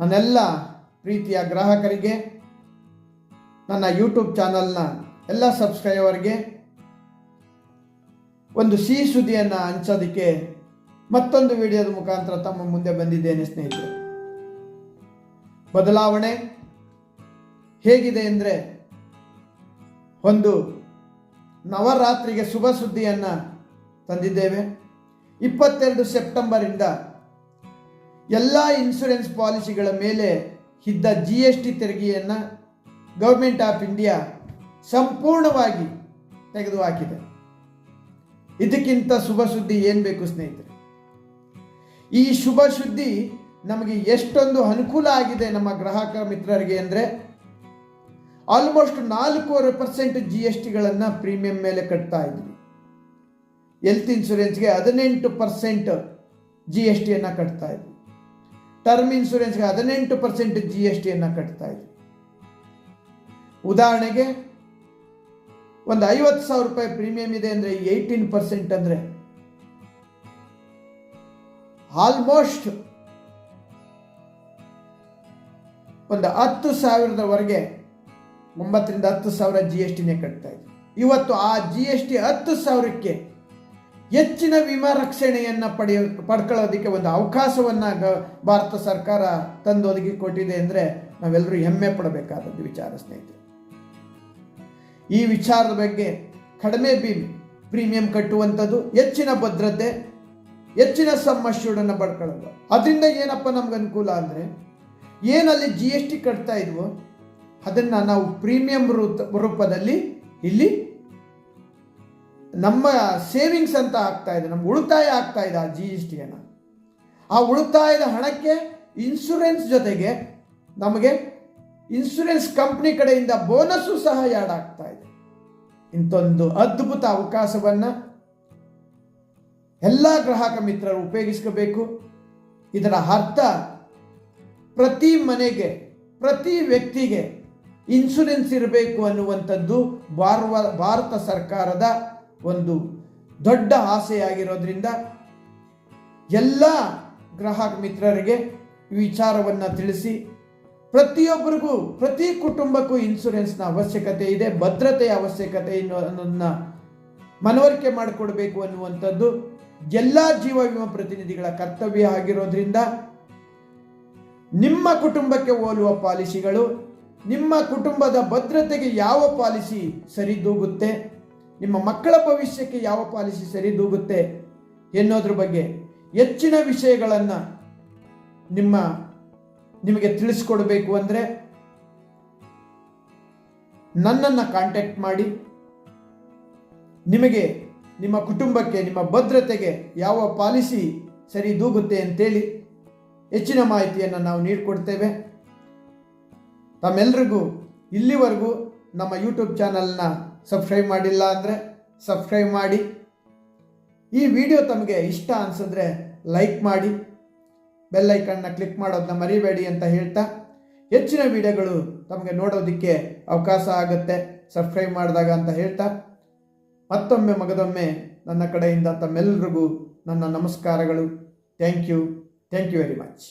ನನ್ನೆಲ್ಲ ಪ್ರೀತಿಯ ಗ್ರಾಹಕರಿಗೆ, ನನ್ನ ಯೂಟ್ಯೂಬ್ ಚಾನಲ್ನ ಎಲ್ಲ ಸಬ್ಸ್ಕ್ರೈಬರ್ಗೆ ಒಂದು ಸಿಹಿ ಸುದ್ದಿಯನ್ನು ಹಂಚೋದಕ್ಕೆ ಮತ್ತೊಂದು ವಿಡಿಯೋದ ಮುಖಾಂತರ ತಮ್ಮ ಮುಂದೆ ಬಂದಿದ್ದೇನೆ ಸ್ನೇಹಿತರೆ. ಬದಲಾವಣೆ ಹೇಗಿದೆ ಅಂದರೆ ಒಂದು ನವರಾತ್ರಿಗೆ ಶುಭ ಸುದ್ದಿಯನ್ನು ತಂದಿದ್ದೇವೆ. ಇಪ್ಪತ್ತೆರಡು ಸೆಪ್ಟೆಂಬರಿಂದ ಎಲ್ಲ ಇನ್ಶೂರೆನ್ಸ್ ಪಾಲಿಸಿಗಳ ಮೇಲೆ ಇದ್ದ ಜಿ ಎಸ್ ಟಿ ತೆರಿಗೆಯನ್ನು ಗೌರ್ಮೆಂಟ್ ಆಫ್ ಇಂಡಿಯಾ ಸಂಪೂರ್ಣವಾಗಿ ತೆಗೆದುಹಾಕಿದೆ. ಇದಕ್ಕಿಂತ ಶುಭ ಸುದ್ದಿ ಏನು ಬೇಕು ಸ್ನೇಹಿತರೆ? ಈ ಶುಭ ಸುದ್ದಿ ನಮಗೆ ಎಷ್ಟೊಂದು ಅನುಕೂಲ ಆಗಿದೆ ನಮ್ಮ ಗ್ರಾಹಕ ಮಿತ್ರರಿಗೆ ಅಂದರೆ ಆಲ್ಮೋಸ್ಟ್ ನಾಲ್ಕೂವರೆ ಪರ್ಸೆಂಟ್ ಜಿ ಎಸ್ ಟಿಗಳನ್ನು ಪ್ರೀಮಿಯಂ ಮೇಲೆ ಕಟ್ತಾ ಇದ್ವಿ ಹೆಲ್ತ್ ಇನ್ಶೂರೆನ್ಸ್ಗೆ ಹದಿನೆಂಟು ಪರ್ಸೆಂಟ್ ಜಿ ಎಸ್ ಟಿಯನ್ನು ಕಟ್ತಾ ಇದ್ವಿ ಟರ್ಮ್ ಇನ್ಸೂರೆನ್ಸ್ಗೆ ಹದಿನೆಂಟು ಪರ್ಸೆಂಟ್ ಜಿ ಎಸ್ ಟಿಯನ್ನು ಕಟ್ತಾ ಇದೆ ಉದಾಹರಣೆಗೆ ಒಂದು ಐವತ್ತು ಸಾವಿರ ರೂಪಾಯಿ ಪ್ರೀಮಿಯಂ ಇದೆ ಅಂದರೆ ಏಯ್ಟೀನ್ ಪರ್ಸೆಂಟ್ ಅಂದರೆ ಆಲ್ಮೋಸ್ಟ್ ಒಂದು ಹತ್ತು ಸಾವಿರದವರೆಗೆ ಒಂಬತ್ತರಿಂದ ಹತ್ತು ಸಾವಿರ ಜಿ ಎಸ್ ಟಿನೇ ಕಟ್ತಾ ಇದೆ ಇವತ್ತು ಆ ಜಿ ಎಸ್ ಟಿ ಹತ್ತು ಸಾವಿರಕ್ಕೆ ಹೆಚ್ಚಿನ ವಿಮಾ ರಕ್ಷಣೆಯನ್ನು ಪಡೆಯ, ಪಡ್ಕೊಳ್ಳೋದಕ್ಕೆ ಒಂದು ಅವಕಾಶವನ್ನು ಗ ಭಾರತ ಸರ್ಕಾರ ತಂದೊದಗಿ ಕೊಟ್ಟಿದೆ ಅಂದರೆ ನಾವೆಲ್ಲರೂ ಹೆಮ್ಮೆ ಪಡಬೇಕಾದದ್ದು ವಿಚಾರ ಸ್ನೇಹಿತರೆ. ಈ ವಿಚಾರದ ಬಗ್ಗೆ ಕಡಿಮೆ ಬಿ, ಪ್ರೀಮಿಯಂ ಕಟ್ಟುವಂಥದ್ದು, ಹೆಚ್ಚಿನ ಭದ್ರತೆ, ಹೆಚ್ಚಿನ ಸಮಸ್ಯೆಗಳನ್ನು ಪಡ್ಕೊಳ್ಳೋದು. ಅದರಿಂದ ಏನಪ್ಪ ನಮ್ಗೆ ಅನುಕೂಲ ಅಂದರೆ, ಏನಲ್ಲಿ ಜಿ ಎಸ್ ಟಿ ಕಟ್ತಾ ಇದ್ವೋ, ಅದನ್ನು ನಾವು ಪ್ರೀಮಿಯಂ ರೂಪದಲ್ಲಿ ಇಲ್ಲಿ ನಮ್ಮ ಸೇವಿಂಗ್ಸ್ ಅಂತ ಆಗ್ತಾ ಇದೆ, ನಮ್ಮ ಉಳಿತಾಯ ಆಗ್ತಾ ಇದೆ ಆ ಜಿ ಎಸ್ ಟಿಯನ್ನು ಆ ಉಳಿತಾಯದ ಹಣಕ್ಕೆ ಇನ್ಶೂರೆನ್ಸ್ ಜೊತೆಗೆ ನಮಗೆ ಇನ್ಶೂರೆನ್ಸ್ ಕಂಪ್ನಿ ಕಡೆಯಿಂದ ಬೋನಸ್ಸು ಸಹ ಯಾಡ್ ಆಗ್ತಾ ಇದೆ. ಇಂಥೊಂದು ಅದ್ಭುತ ಅವಕಾಶವನ್ನು ಎಲ್ಲ ಗ್ರಾಹಕ ಮಿತ್ರರು ಉಪಯೋಗಿಸ್ಕೋಬೇಕು. ಇದರ ಅರ್ಥ, ಪ್ರತಿ ಮನೆಗೆ, ಪ್ರತಿ ವ್ಯಕ್ತಿಗೆ ಇನ್ಶೂರೆನ್ಸ್ ಇರಬೇಕು ಅನ್ನುವಂಥದ್ದು ಭಾರತ ಸರ್ಕಾರದ ಒಂದು ದೊಡ್ಡ ಆಸೆಯಾಗಿರೋದ್ರಿಂದ ಎಲ್ಲ ಗ್ರಾಹಕ ಮಿತ್ರರಿಗೆ ವಿಚಾರವನ್ನು ತಿಳಿಸಿ ಪ್ರತಿಯೊಬ್ಬರಿಗೂ, ಪ್ರತಿ ಕುಟುಂಬಕ್ಕೂ ಇನ್ಶೂರೆನ್ಸ್ನ ಅವಶ್ಯಕತೆ ಇದೆ ಭದ್ರತೆಯ ಅವಶ್ಯಕತೆ ಅನ್ನೋದನ್ನ ಮನವರಿಕೆ ಮಾಡಿಕೊಡ್ಬೇಕು ಅನ್ನುವಂಥದ್ದು ಎಲ್ಲ ಜೀವ ವಿಮಾ ಪ್ರತಿನಿಧಿಗಳ ಕರ್ತವ್ಯ ಆಗಿರೋದ್ರಿಂದ ನಿಮ್ಮ ಕುಟುಂಬಕ್ಕೆ ಹೋಲುವ ಪಾಲಿಸಿಗಳು, ನಿಮ್ಮ ಕುಟುಂಬದ ಭದ್ರತೆಗೆ ಯಾವ ಪಾಲಿಸಿ ಸರಿದೂಗುತ್ತೆ? ನಿಮ್ಮ ಮಕ್ಕಳ ಭವಿಷ್ಯಕ್ಕೆ ಯಾವ ಪಾಲಿಸಿ ಸರಿದೂಗುತ್ತೆ ಎನ್ನೋದ್ರ ಬಗ್ಗೆ ಹೆಚ್ಚಿನ ವಿಷಯಗಳನ್ನು ನಿಮ್ಮ ನಿಮಗೆ ತಿಳಿಸ್ಕೊಡ್ಬೇಕು ಅಂದರೆ ನನ್ನನ್ನು ಕಾಂಟ್ಯಾಕ್ಟ್ ಮಾಡಿ. ನಿಮಗೆ ನಿಮ್ಮ ಕುಟುಂಬಕ್ಕೆ, ನಿಮ್ಮ ಭದ್ರತೆಗೆ ಯಾವ ಪಾಲಿಸಿ ಸರಿ ದೂಗುತ್ತೆ ಅಂತೇಳಿ ಹೆಚ್ಚಿನ ಮಾಹಿತಿಯನ್ನು ನಾವು ನೀಡಿಕೊಡ್ತೇವೆ. ತಮ್ಮೆಲ್ರಿಗೂ ಇಲ್ಲಿವರೆಗೂ ನಮ್ಮ ಯೂಟ್ಯೂಬ್ ಚಾನಲ್ನ ಸಬ್ಸ್ಕ್ರೈಬ್ ಮಾಡಿಲ್ಲ ಅಂದರೆ ಸಬ್ಸ್ಕ್ರೈಬ್ ಮಾಡಿ. ಈ ವಿಡಿಯೋ ತಮಗೆ ಇಷ್ಟ ಅನಿಸಿದ್ರೆ ಲೈಕ್ ಮಾಡಿ. ಬೆಲ್ಲೈಕನ್ನ ಕ್ಲಿಕ್ ಮಾಡೋದನ್ನ ಮರಿಬೇಡಿ ಅಂತ ಹೇಳ್ತಾ ಹೆಚ್ಚಿನ ವಿಡಿಯೋಗಳು ತಮಗೆ ನೋಡೋದಕ್ಕೆ ಅವಕಾಶ ಆಗುತ್ತೆ. ಸಬ್ಸ್ಕ್ರೈಬ್ ಮಾಡಿದಾಗ ಅಂತ ಹೇಳ್ತಾ ಮತ್ತೊಮ್ಮೆ ಮಗದೊಮ್ಮೆ ನನ್ನ ಕಡೆಯಿಂದ ತಮ್ಮೆಲ್ಲರಿಗೂ ನನ್ನ ನಮಸ್ಕಾರಗಳು. Thank you. Thank you very much.